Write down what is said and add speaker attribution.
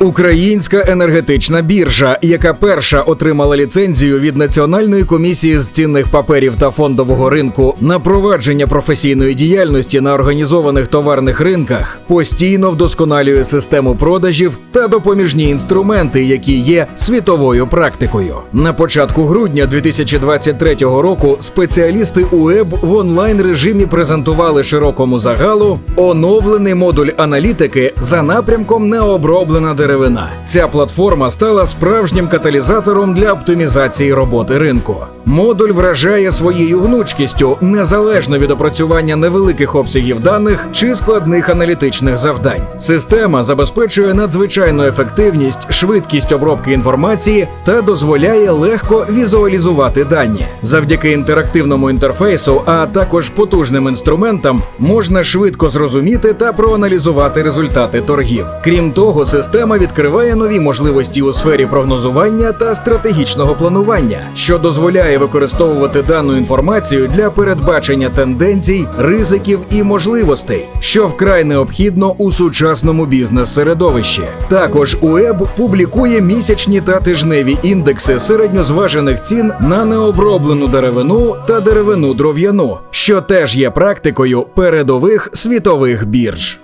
Speaker 1: Українська енергетична біржа, яка перша отримала ліцензію від Національної комісії з цінних паперів та фондового ринку на провадження професійної діяльності на організованих товарних ринках, постійно вдосконалює систему продажів та допоміжні інструменти, які є світовою практикою. На початку грудня 2023 року спеціалісти УЕБ в онлайн режимі презентували широкому загалу оновлений модуль аналітики за напрямком необроблена деревина. Ця платформа стала справжнім каталізатором для оптимізації роботи ринку. Модуль вражає своєю гнучкістю незалежно від опрацювання невеликих обсягів даних чи складних аналітичних завдань. Система забезпечує надзвичайну ефективність, швидкість обробки інформації та дозволяє легко візуалізувати дані. Завдяки інтерактивному інтерфейсу, а також потужним інструментам, можна швидко зрозуміти та проаналізувати результати торгів. Крім того, система відкриває нові можливості у сфері прогнозування та стратегічного планування, що дозволяє використовувати дану інформацію для передбачення тенденцій, ризиків і можливостей, що вкрай необхідно у сучасному бізнес-середовищі. Також УЕБ публікує місячні та тижневі індекси середньозважених цін на необроблену деревину та деревину дров'яну, що теж є практикою передових світових бірж.